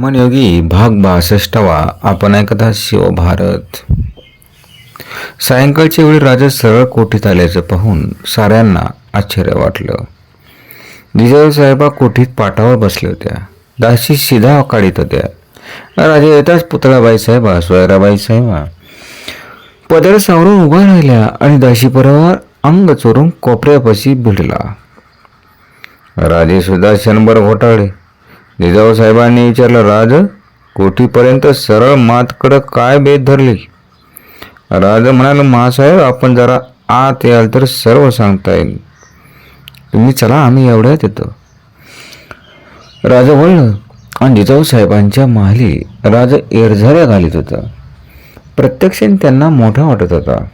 मनयोगी भाग बासष्टावा आपण ऐकता शिवभारत सायंकाळच्या वेळी राजा सरळ कोठीत आल्याचं पाहून साऱ्यांना आश्चर्य वाटलं. जिजाऊ साहेबा कोठीत पाटावर बसल्या होत्या. दासी शिधा काढीत होत्या. राजा येताच पुतळाबाई साहेबा सोयराबाई साहेबा पदर सावरून उभा राहिल्या आणि दाशी परवार अंग चोरून कोपऱ्यापाशी भिडला. राजे सुद्धा क्षणभर घोटाळले. जिजाऊ साहेबांनी विचारलं राज कोठीपर्यंत सरळ मातकडं काय बेत धरली? राज म्हणाल महासाहेब आपण जरा आत याल तर सर्व सांगता येईल. तुम्ही चला आम्ही एवढ्यात येतो. राजा वळलं आणि जिजाऊ साहेबांच्या महाली राजा एरझऱ्या घालीत होता. प्रत्यक्षाने त्यांना मोठा वाटत होता.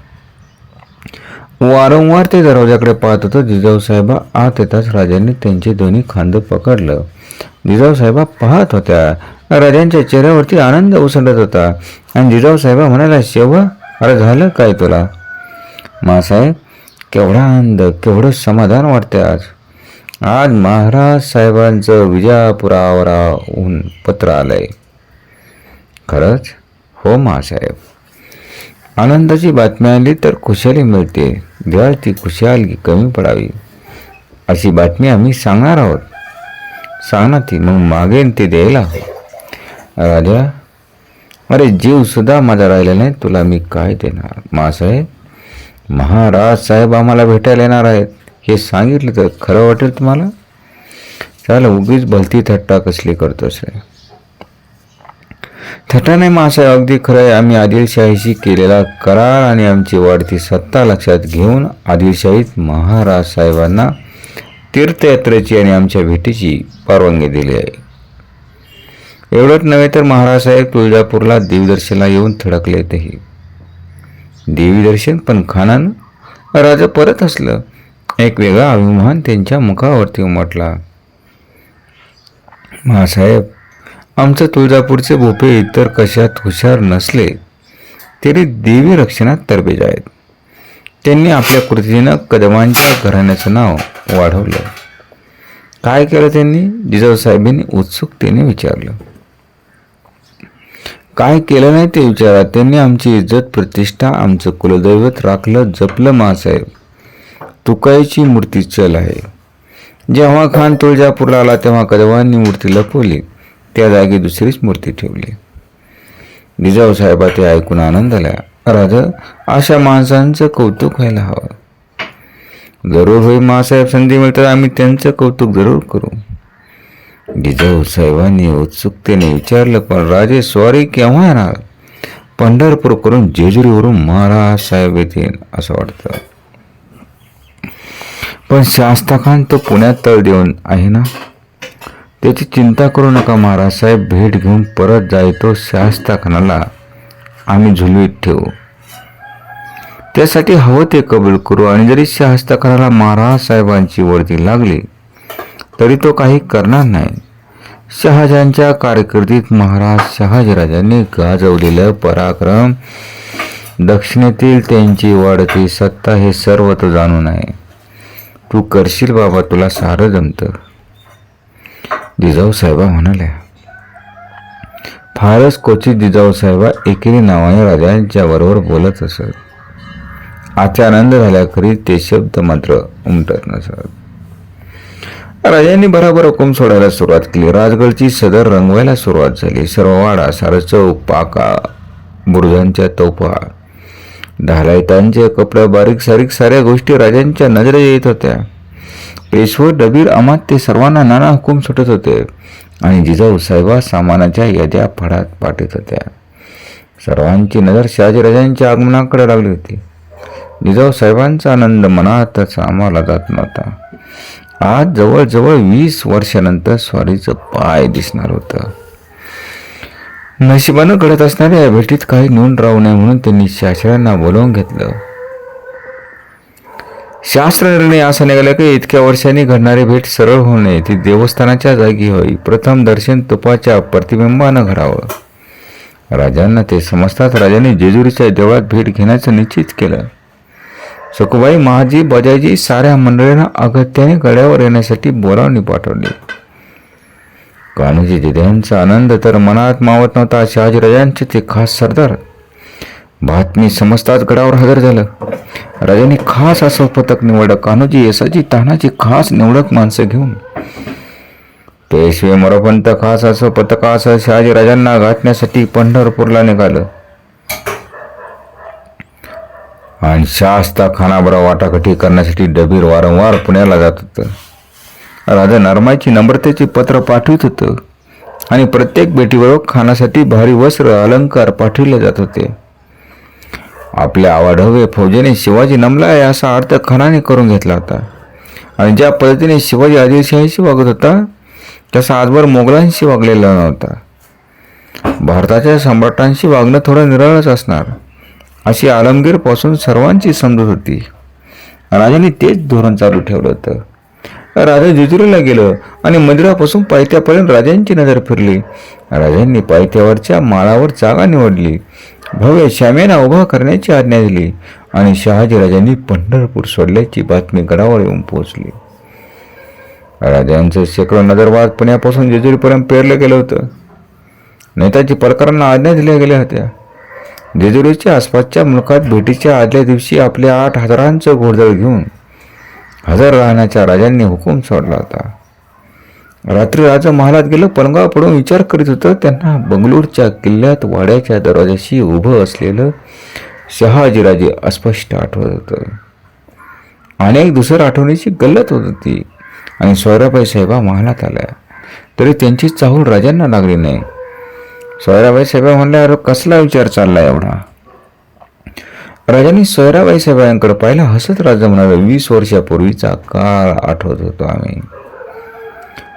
वारंवार ते दरवाजाकडे पाहत होतं. जिजाऊ साहेबा आत येताच राजांनी त्यांचे दोन्ही खांदं पकडलं. जिजाऊ साहेबा पाहत होत्या. राजांच्या चेहऱ्यावरती आनंद उसंडत होता. आणि जिजाऊ साहेबा म्हणाला शेवा अरे झालं काय तुला? मासाहेब केवढा आनंद केवढं समाधान वाटते आज. आज महाराज साहेबांचं विजापुरावराहून पत्र आलंय. खरंच? हो मासाहेब आनंदाची बातमी आली तर खुशाली मिळते. देवाची ती खुशाली कमी पडावी. अशी बातमी आम्ही सांगणार आहोत. सांग ना ती मग मागेन ते द्यायला राजा अरे जीव सुद्धा माझा राहिला नाही तुला मी काय देणार मासाहेब महाराज साहेब आम्हाला भेटायला येणार आहेत हे सांगितलं तर खरं वाटेल तुम्हाला चाल उगीच भलती थट्टा कसली करतोस रे थट्टा नाही मासाहेब अगदी खरं आहे आम्ही आदिलशाहीशी केलेला करार आणि आमची वाढती सत्ता लक्षात घेऊन आदिलशाहीत महाराज साहेबांना तीर्थयात्रेची आणि आमच्या भेटीची परवानगी दिली आहे. एवढंच नव्हे तर महाराज साहेब तुळजापूरला देवीदर्शनाला येऊन थडकले तेही देवीदर्शन पण खानान राजा परत असलं एक वेगळा अभिमान त्यांच्या मुखावरती उमटला. महासाहेब आमचं तुळजापूरचे भोपे इतर कशात हुशार नसले तरी देवी रक्षणात तरबेज आहेत. त्यांनी आपल्या कृतीनं कदमांच्या घराण्याचं नाव वाढवलं. काय केलं त्यांनी? जिजाऊ साहेबांनी उत्सुकतेने विचारलं. काय केलं नाही ते विचारा त्यांनी आमची इज्जत प्रतिष्ठा आमचं कुलदैवत राखलं जपलं मासाहेब. तुकाईची मूर्ती चल आहे. जेव्हा खान तुळजापूरला आला तेव्हा कदवांनी मूर्ती लपवली. त्या जागी दुसरीच मूर्ती ठेवली. जिजाऊ साहेबा ते ऐकून आनंद आला. राजा अशा माणसांचं कौतुक व्हायला हवं. जरूर होईल मासाहेब संधी मिळतात आम्ही त्यांचं कौतुक जरूर करू. जिजाऊ साहेबांनी उत्सुकतेने विचारलं पण राजे स्वारी केव्हा येणार? पंढरपूर करून जेजुरीवरून महाराज साहेब येतील असं वाटतं. पण शास्ता खान तो पुण्यात तळ देऊन आहे ना? त्याची चिंता करू नका महाराज साहेब भेट घेऊन परत जायतो शास्ता खानाला आम्ही झुलवीत ठेवू. त्यासाठी हवं ते कबूल करू आणि जरी शास्ता महाराज साहेबांची वर्दी लागली तरी तो काही करणार नाही. शहाजहानच्या कारकिर्दीत महाराज शहाजीराजांनी गाजवलेलं पराक्रम दक्षिणेतील त्यांची वाढती सत्ता हे सर्व तो जाणून आहे. तू करशील बाबा तुला सारं जमतं. जिजाऊ साहेबा म्हणाल्या फारच क्वचित जिजाऊ साहेबा एकेरी नावाने राजांच्या बरोबर बोलत असत. आजच्या आनंद झाल्याखरी ते शब्द मात्र उमटत नसत. राजांनी बराबर हुकूम सोडायला सुरुवात केली. राजगडची सदर रंगवायला सुरुवात झाली. सर्व वाडा सारचौक पाका बुरुजांच्या तोफा ढालायतांचे कपडे बारीक सारीक साऱ्या गोष्टी राजांच्या नजरे येत होत्या. पेशवे डबीर अमात्य सर्वांना नाना हुकूम सुटत होते आणि जिजाऊ साहेबा सामानाच्या याद्या फडात पाठवत होत्या. सर्वांची नजर शहाजीराजांच्या आगमनाकडे लागली होती. निजाव साहेबांचा आनंद मनातच आम्हाला जात नव्हता. आज जवळजवळ वीस वर्षानंतर स्वारीचं पाय दिसणार होतं. नशिबानं घडत असणाऱ्या या भेटीत काही नोंद राहू नये म्हणून त्यांनी शास्त्रांना बोलावून घेतलं. शास्त्र निर्णय असा निघाला की इतक्या वर्षांनी घडणारी भेट सरळ होऊ नये. ती देवस्थानाच्या जागी होई. प्रथम दर्शन तुपाच्या प्रतिबिंबानं घडावं. राजांना ते समजतात राजाने जेजुरीच्या देवळात भेट घेण्याचं निश्चित केलं. सकुबाई महाजी बजाजी साऱ्या मंडळींना अगत्याने गड्यावर येण्यासाठी बोलावणी पाठवली. कान्होजी दिद्यांचा आनंद तर मनात मावत नव्हता शहाजीराजांचे ते खास सरदार. बातमी समजताच गडावर हजर झालं. राजांनी खास असं पथक निवडलं. कान्होजी यसाची तानाची खास निवडक माणसं घेऊन. पेशवे मोरोपंत खास असं पथकास शहाजीराजांना गाठण्यासाठी पंढरपूरला निघालं. आणि शास्ता खानाबरा वाटाघाटी करण्यासाठी डबीर वारंवार पुण्याला जात होतं. राजा नरमाईची नम्रतेची पत्र पाठवित होतं आणि प्रत्येक बेटीबरोबर खानासाठी भारी वस्त्र अलंकार पाठविले जात होते. आपल्या आवाढवे फौजेने शिवाजी नमला आहे असा अर्थ खानाने करून घेतला होता. आणि ज्या पद्धतीने शिवाजी आदिलशाहीशी वागत होता तसा आजवर मोगलांशी वागलेला नव्हता. भारताच्या सम्राटांशी वागणं थोडं निराळच असणार. अशी आलमगीरपासून सर्वांची समजत होती. राजाने तेच धोरण चालू ठेवलं होतं. राजा जेजुरीला गेलं आणि मंदिरापासून पायथ्यापर्यंत राजांची नजर फिरली. राजांनी पायथ्यावरच्या माळावर जागा निवडली. भव्य शामेना उभा करण्याची आज्ञा दिली आणि शहाजी राजांनी पंढरपूर सोडल्याची बातमी गडावर येऊन पोहोचली. राजांचं शेकडो नजरबाद पुण्यापासून जेजुरीपर्यंत पेरलं गेलं होतं. नेताजी परकरांना आज्ञा दिल्या गेल्या होत्या. जेजुरीच्या आसपासच्या मुलखात भेटीच्या आदल्या दिवशी आपल्या आठ हजारांचं घोडदळ घेऊन हजर राहण्याच्या राजांनी हुकूम सोडला होता. रात्री राजा महालात गेलं पलंगावर पडून विचार करीत होतं. त्यांना बंगलोरच्या किल्ल्यात वाड्याच्या दरवाजाशी उभं असलेलं शहाजीराजे अस्पष्ट आठवत होतं. अनेक दुसऱ्या आठवणीची गल्लत होत होती आणि सोयराबाई साहेबा महालात आल्या. तरी त्यांची चाहूल राजांना लागली नाही. सोयराबाई साहेबा म्हणल्यावर कसला विचार चालला एवढा? राजांनी सोयराबाई साहेबांकडे पाहिलं हसत राजा म्हणाले वीस वर्षापूर्वीचा काळ आठवत होतो आम्ही.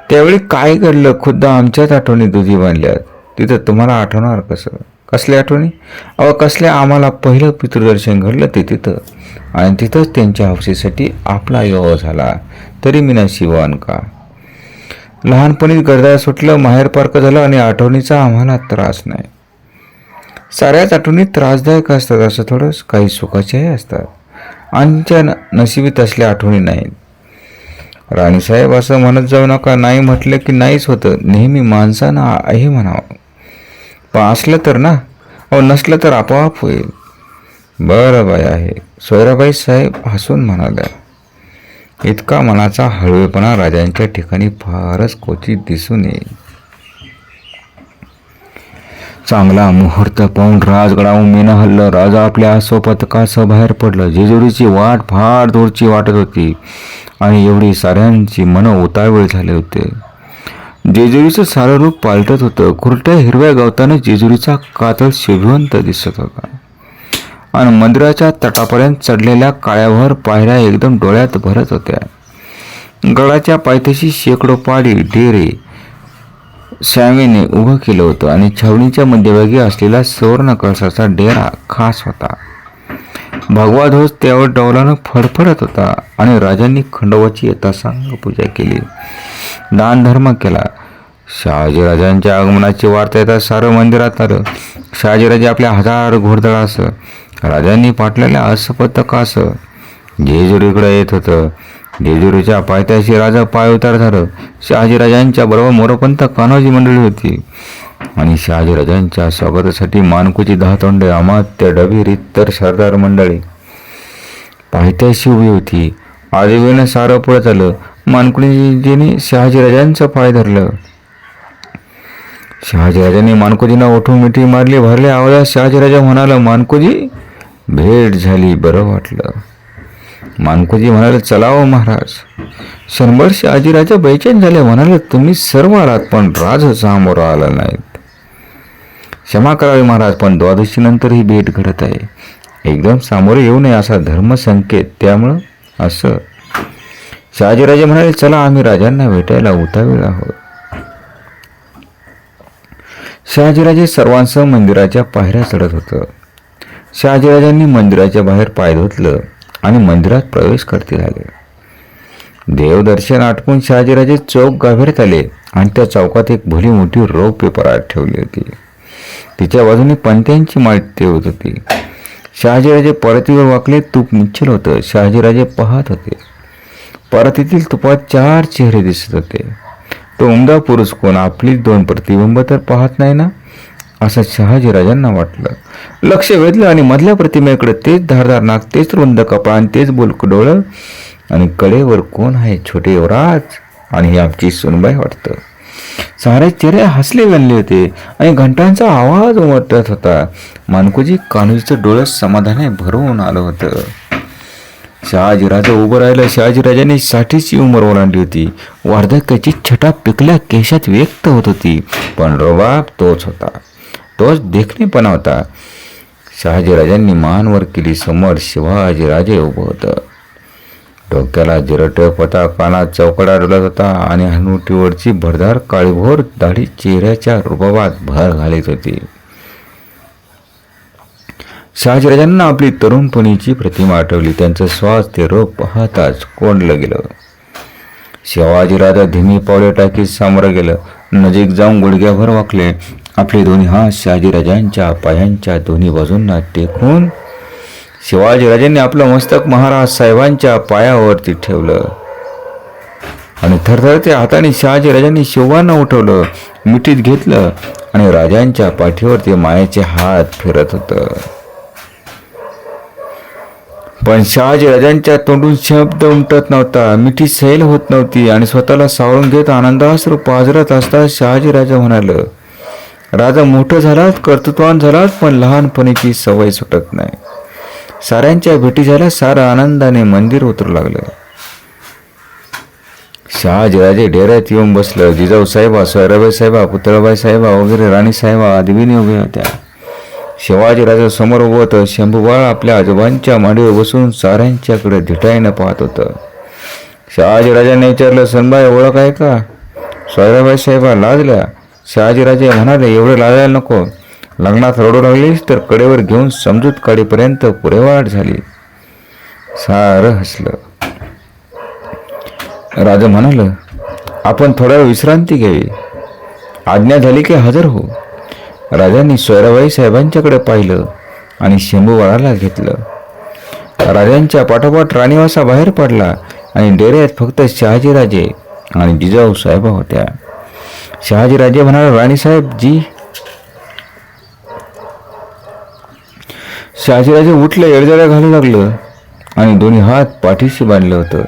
त्यावेळी काय घडलं खुद्द आमच्याच आठवणी दुधी बांधल्यात तिथं तुम्हाला आठवणार कसं? कसल्या आठवणी? अहो कसल्या आम्हाला पहिलं पितृदर्शन घडलं ते तिथं. आणि तिथंच त्यांच्या हौसेसाठी आपला विवाह झाला. तरी मी नशिवान का? लहानपणीच गरजा सुटलं माहेर पार्क झालं आणि आठवणीचा आम्हाला त्रास नाही. साऱ्याच आठवणी त्रासदायक असतात असं थोडंच काही सुखाच्याही असतात. आमच्या न- नशिबीत असल्या आठवणी नाहीत. राणीसाहेब असं म्हणत जाऊ नका नाही म्हटलं की नाहीच होतं. नेहमी माणसानं आहे हे म्हणावं. पण असलं तर ना? अहो नसलं तर आपोआप होईल. बरं बाय आहे. सोयराबाई साहेब हसून म्हणाल्या इतका मनाचा हळवेपणा राजांच्या ठिकाणी फारच क्वचित दिसून येईल. चांगला मुहूर्त पाहून राजगडाहून मेनं हल्लं राजा आपल्या स्वपथकासह बाहेर पडलं. जेजुरीची वाट फार दूरची वाटत होती आणि एवढी साऱ्यांची मनं उतावळ झाले होते. जेजुरीचं सारं रूप पालटत होतं. खुरट्या हिरव्या गवताने जेजुरीचा कातळ शोभिवंत दिसत होता. आणि मंदिराच्या तटापर्यंत चढलेल्या काळ्यावर पायऱ्या एकदम डोळ्यात भरत होत्या. गडाच्या पायथ्याशी शेकडो पाडी डेरे श्यामीने उभं केलं होतं आणि छावणीच्या मध्यभागी असलेला सुवर्ण कळसाचा डेरा खास होता. भगवा ध्वज त्यावर डौलानं फडफडत होता आणि राजांनी खंडोबाची यथासांग पूजा केली. दानधर्म केला. शहाजीराजांच्या आगमनाची वार्ता येतात सारं मंदिरात आलं. शहाजीराजे आपल्या हजार घोडदळासह राजांनी पाठलेल्या असपथकासह जेजुरीकडे येत होतं. जेजुरीच्या पायथ्याशी राजा पाय उतार झालं शहाजीराजांच्या बरोबर मोरपंत कान्होजी मंडळी होती. आणि शहाजीराजांच्या स्वागतासाठी मानकुची दहा तोंडे अमात्य डबी इतर सरदार मंडळी. पायथ्याशी उभी होती. आजीवेनं सारं पुढं झालं मानकुजीने शहाजीराजांचं पाय धरलं. शहाजीराजांनी मानकुजींना उठून मिठी मारली भरल्या आवाजात शहाजीराजा म्हणाला मानकुजी भेट झाली बरं वाटलं. मानकोजी म्हणाले चलावं महाराज. शंभर शहाजीराजा बैचेन झाले म्हणाले तुम्ही सर्व आलात पण राज समोर आला नाहीत. क्षमा करावी महाराज पण द्वादशीनंतर ही भेट घडत आहे. एकदम सामोरे येऊ नये असा धर्मसंकेत त्यामुळं असं. शहाजीराजे म्हणाले चला आम्ही राजांना भेटायला उतावीळ आहोत. शहाजीराजे सर्वांसह मंदिराच्या पायऱ्या चढत होतं. शहाजीराजांनी मंदिराच्या बाहेर पाय धुतलं आणि मंदिरात प्रवेश करते झाले. देवदर्शन आटपून शहाजीराजे चौक गाभ्यात आले आणि त्या चौकात एक भली मोठी रौप्य पेपरात ठेवली होती. तिच्या बाजूने पंत्यांची माहिती ठेवत होती. शहाजीराजे परतीवर वाकले तूप निश्चल होतं. शहाजीराजे पाहत होते. परतीतील तुपात चार चेहरे दिसत होते. तो उमदा पुरुष कोण? आपली दोन प्रतिबिंब तर पाहत नाही ना? असं शहाजीराजांना वाटलं. लक्ष वेधलं आणि मधल्या प्रतिमेकडे तेच धारदार नाक तेच रुंद कपाळ आणि तेच बोलक डोळं आणि कडेवर कोण आहे छोटे युवराज? आणि ही आमची सुनबाई वाटतं. सारे चेहरे हसले बनले होते आणि घंटांचा आवाज उमटत होता. मानकोजी कान्होजीचं डोळं समाधाने भरून आलं होतं. शहाजीराजा उभं राहिलं. शहाजीराजाने साठीची उमर ओलांडली होती. वार्धक्याची छटा पिकल्या केशात व्यक्त होत होती. पण रबाब तोच होता. तोच देखणेपणा होता. शहाजीराजांनी मानवर केली समोर शिवाजीराजे उभं होतं. डोक्याला जिरटक होता कानात चौकडा डोलत होता आणि हनुटीवरची भरदार काळीभोर दाढी चेहऱ्याच्या रुबाबात भर घालीत होती. शहाजीराजांना आपली तरुणपणीची प्रतिमा आठवली. त्यांचं श्वास ते पाहताच कोंडलं गेलं. शिवाजीराजा धीमी पावले टाकीत सामोरं गेलं. नजीक जाऊन गुडघ्याभर वाकले. आपले दोन्ही हात शहाजीराजांच्या पायांच्या दोन्ही बाजूंना टेकून शिवाजीराजांनी आपलं मस्तक महाराज साहेबांच्या पायावरती ठेवलं. आणि थरथरत्या हाताने शहाजीराजांनी शिवांना उठवलं. मिठीत घेतलं आणि राजांच्या पाठीवरती मायाचे हात फिरत होतं. पण शहाजी राजांच्या तोंडून शब्द उमटत नव्हता. मिठी सैल होत नव्हती आणि स्वतःला सावरून घेत आनंदास्त्र पाजरत असता शहाजीराजा म्हणाल राजा मोठं झालात कर्तृत्वान झालात पण लहानपणीची सवय सुटत नाही. साऱ्यांच्या भेटी झाल्या सारा आनंदाने मंदिर उतरू लागलं. शहाजीराजे डेऱ्यात येऊन बसलं. जिजाऊ साहेबा सोयराबाई साहेबा पुतळाबाई साहेबा वगैरे राणी साहेबा आदवीने उभ्या होत्या. शिवाजीराजासमोर समोर शंभूबाळ आपल्या आजोबांच्या मांडीवर बसून साऱ्यांच्याकडे धिटाईनं पाहत होतं. शिवाजीराजाने विचारलं सनबाई ओळख आहे का? सोयराबाई साहेबा लाजल्या. शहाजीराजे म्हणाले एवढं लाजायला नको. लग्नात रडू लागलीस तर कडेवर घेऊन समजूत काढीपर्यंत पुरेवाट झाली. सारं हसलं. राजा म्हणाल आपण थोड्या वेळ विश्रांती घ्यावी. आज्ञा झाली की हजर हो. राजांनी सोयराबाई साहेबांच्याकडे पाहिलं आणि शंभूबाळाला घेतलं. राजांच्या पाठोपाठ राणीवासा बाहेर पडला आणि डेऱ्यात फक्त शहाजीराजे आणि जिजाऊ साहेबा होत्या. शहाजीराजे म्हणाले राणीसाहेब जी शहाजीराजे उठले एडजड्या घालू लागलं आणि दोन्ही हात पाठीशी बांधलं होतं.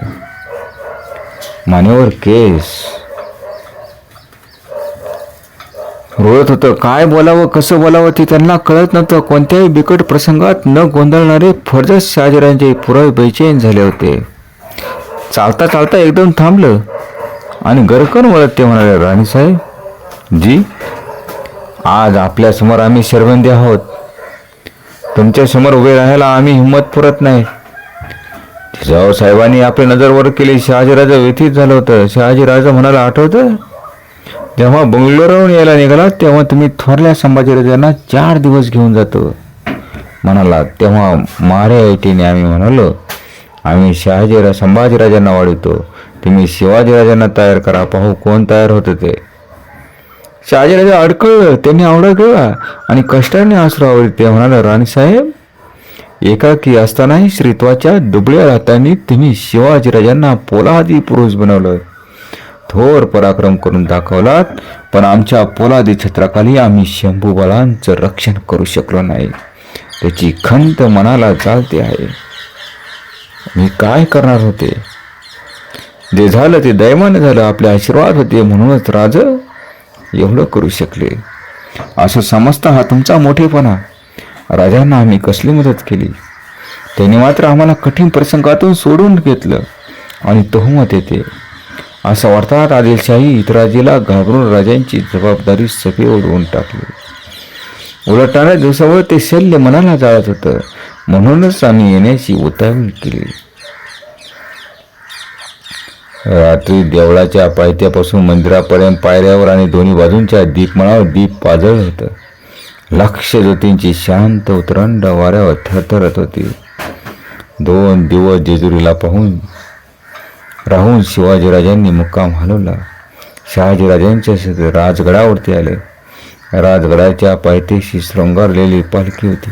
मानेवर केस रोळत होतं काय बोलावं कसं बोलावं ते त्यांना कळत नव्हतं. कोणत्याही बिकट प्रसंगात न गोंधळणारे फर्जच शहाजीरांचे पुरावे बेचैन झाले होते. चालता चालता एकदम थांबलं. आणि गरकन वळत ते म्हणाले राणीसाहेब जी आज आपल्यासमोर आम्ही शर्वंदी आहोत. तुमच्यासमोर उभे राहायला आम्ही हिंमत पुरत नाही. जिजाऊ साहेबांनी आपली नजरवर केली. शहाजीराजा व्यथित झालं होतं. शहाजीराजा म्हणाला आठवतं जेव्हा बंगलोरहून यायला निघाला तेव्हा तुम्ही थोरल्या संभाजीराजांना चार दिवस घेऊन जातो. म्हणाला तेव्हा मारे आयटीने आम्ही म्हणालो आम्ही शहाजीरा संभाजीराजांना वाढवतो. तुम्ही शिवाजीराजांना तयार करा पाहू कोण तयार होतं ते. शहाजीराजा अडकळलं त्यांनी आवडा केला आणि कष्टाने आसरावरी ते म्हणाले राणीसाहेब एकाकी असतानाही श्रीत्वाच्या दुबळ्या हातांनी तुम्ही शिवाजीराजांना पोलादी पुरुष बनवलं. थोर पराक्रम करून दाखवलात पण आमच्या पोलादी छत्राखाली आम्ही शंभूबलांचं रक्षण करू शकलो नाही. त्याची खंत मनाला चालते आहे. मी काय करणार होते? जे झालं ते दैवाने झालं आपले आशीर्वाद होते म्हणूनच राज एवढं करू शकले. असं समजता हा तुमचा मोठेपणा. राजांना आम्ही कसली मदत केली? त्यांनी मात्र आम्हाला कठीण प्रसंगातून सोडून घेतलं आणि तोहमत येते. असं वार्ताहर आदिलशाही इतराजीला घाबरून राजांची जबाबदारी सगळी ओढवून टाकली. उलटणाऱ्या दिवसावर ते शल्य मनाला जाळत होतं. म्हणूनच आम्ही येण्याची उतावीळ केली. रात्री देवळाच्या पायथ्यापासून मंदिरापर्यंत पायऱ्यावर आणि दोन्ही बाजूंच्या दीपमळावर दीप पाजळ होतं. लक्ष ज्योतींची शांत उतरंड वाऱ्यावर थरथरत होती. दोन दिवस जेजुरीला पाहून राहून शिवाजीराजांनी मुक्काम हलवला शहाजीराजांच्या राजगडावरती आले. राजगडाच्या पायथ्याशी शृंगारलेली पालखी होती.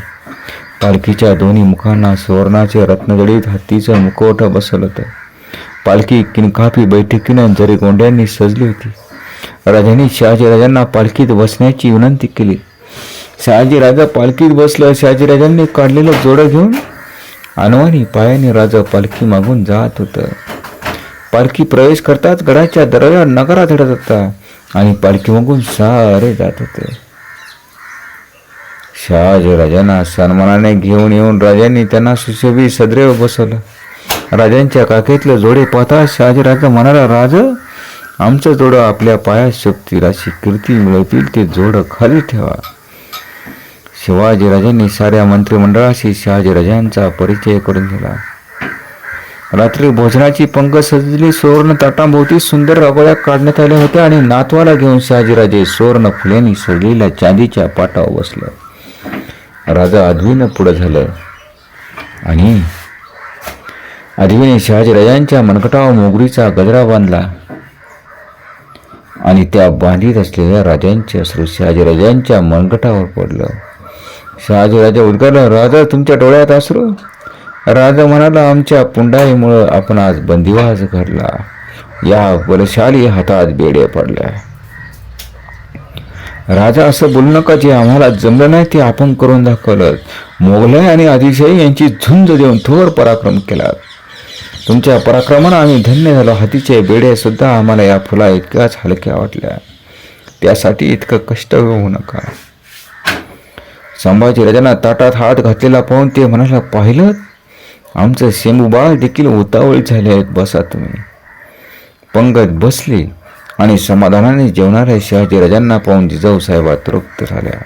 पालखीच्या दोन्ही मुखांना सुवर्णाचे रत्नजडीत हत्तीचं मुखवटं बसलं होतं. पालखी किनकाफी बैठकीनं जरी गोंड्यांनी सजली होती. राजांनी शहाजीराजांना पालखीत बसण्याची विनंती केली. शहाजीराजा पालखीत बसलं शहाजीराजांनी काढलेलं जोडं घेऊन अनवानी पायाने राजा पालखी मागून जात होतं. पालखी प्रवेश करताच गडाच्या दरवाजा नकारा धडत होता आणि पालखी मागून सारे जात होते. शहाजी राजांना सन्मानाने घेऊन येऊन राजांनी त्यांना सुशोभी सदैव बसवलं. राजांच्या काकेतलं जोडे पाहता शहाजीराजा म्हणाला राज आमचं जोडं आपल्या पायात शोभतील अशी कीर्ती मिळवतील ते जोडं खाली ठेवा. शिवाजीराजांनी साऱ्या मंत्रिमंडळाशी शहाजीराजांचा परिचय करून दिला. रात्री भोजनाची पंग सजली सुवर्ण ताटांभोवती सुंदर रागोळ्या काढण्यात आल्या होत्या आणि नातवाला घेऊन शहाजीराजे सुवर्ण फुल्यांनी सजलेल्या चांदीच्या पाटावर बसलं. राजा अद्वीनं पुढं झालं. आणि अद्वीने शहाजीराजांच्या मनकटावर मोगरीचा गजरा बांधला. आणि त्या बांधीत असलेल्या राजांचे अश्रू शहाजीराजांच्या मनगटावर पडलं. शहाजीराजा उद्गारला राजा तुमच्या डोळ्यात असरू राजा म्हणाला आमच्या पुंडाईमुळं आपण आज बंदिवास घडला. या बलशाली हातात बेडे पडल्या. राजा असं बोलू नका जे आम्हाला जमलं नाही ते आपण करून दाखवलं. मोगलाई आणि आदिशाही यांची झुंज देऊन थोर पराक्रम केला. तुमच्या पराक्रमानं आम्ही धन्य झालो. हातीचे बेडे सुद्धा आम्हाला या फुला इतक्याच हलक्या वाटल्या. त्यासाठी इतकं कष्ट होऊ नका. संभाजी राजांना ताटात हात घातलेला पाहून ते म्हणाला पाहिलं आमचं शेंबूबाळ देखील उतावळीत झाले आहेत बसा तुम्ही. पंगत बसली आणि समाधानाने जेवणाऱ्या शहाजी राजांना पाहून जिजाऊ साहेबा तृप्त झाल्या.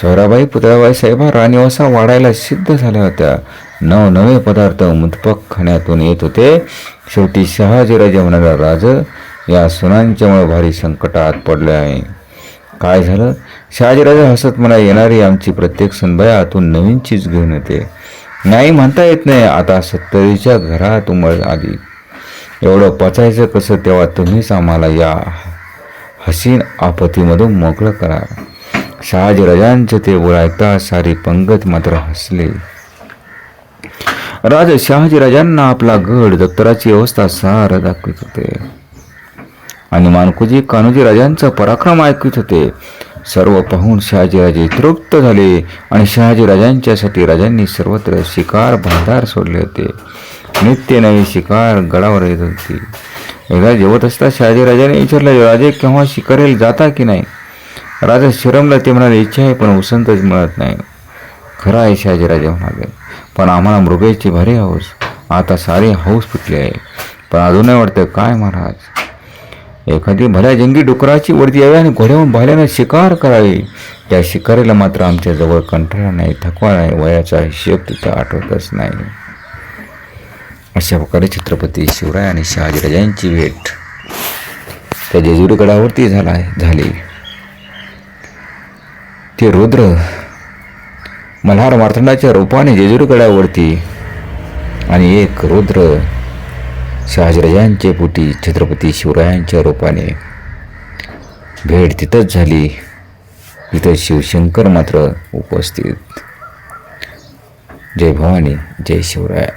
सोहराबाई पुतळाबाई साहेबा राणीवासा वाढायला सिद्ध झाल्या होत्या. नवनवे पदार्थ मुदपक खाण्यातून येत होते. शेवटी शहाजीराजे म्हणाला राज या सुनांच्यामुळे भारी संकटात पडले आहे. काय झालं? शहाजीराजा हसत मला येणारी आमची प्रत्येक सुनबाई आतून नवीन चीज घेऊन येते. नाही म्हणता येत नाही. आता सत्तरीच्या घरात उमळ आली. एवढं पचायचं कसं तेव्हा तुम्हीच आम्हाला या हसीन आपत्तीमधून मोकळं करा. शहाजी शहाजीराजांचे ते बोल ऐकता सारी पंगत मात्र हसले. राजा शहाजीराजांना आपला गड दप्तराची अवस्था सार दाखवित होते. आणि मानकुजी कान्होजी राजांचा पराक्रम ऐकत होते. सर्व पाहून शहाजीराजे तृप्त झाले आणि शहाजीराजांच्यासाठी राजांनी सर्वत्र शिकार भांडार सोडले होते. नित्य नवी शिकार गडावर येत होती. एकदा जेवत असता शहाजीराजाने विचारलं राजे केव्हा शिकारेल जाता की नाही? राजा शिरमला ते म्हणाले इच्छा आहे पण उसंतच मिळत नाही. खरं आहे शहाजीराजे म्हणाले पण आम्हाला मृगेची भारी हौस. आता सारे हौस फुटले आहे. पण अजूनही वाटतं काय महाराज? एखादी भल्या जंगी डुकराची वरती यावी आणि घोड्याहून भाल्यानं शिकार करावी. त्या शिकारीला मात्र आमच्या जवळ कंटाळा नाही थकवा नाही वयाचा हिशेब तिथं आठवतच नाही. अशा प्रकारे छत्रपती शिवराय आणि शहाजीराजांची भेट त्या जेजुरी गडावरती झाला झाली. ते रुद्र मल्हार मार्तंडाच्या रूपाने जेजुरी गडावरती आणि एक रुद्र शहाजीराजांचे पुटी छत्रपती शिवरायांच्या रूपाने. भेट तिथंच झाली. तिथं शिवशंकर मात्र उपस्थित. जय भवानी जय शिवराय.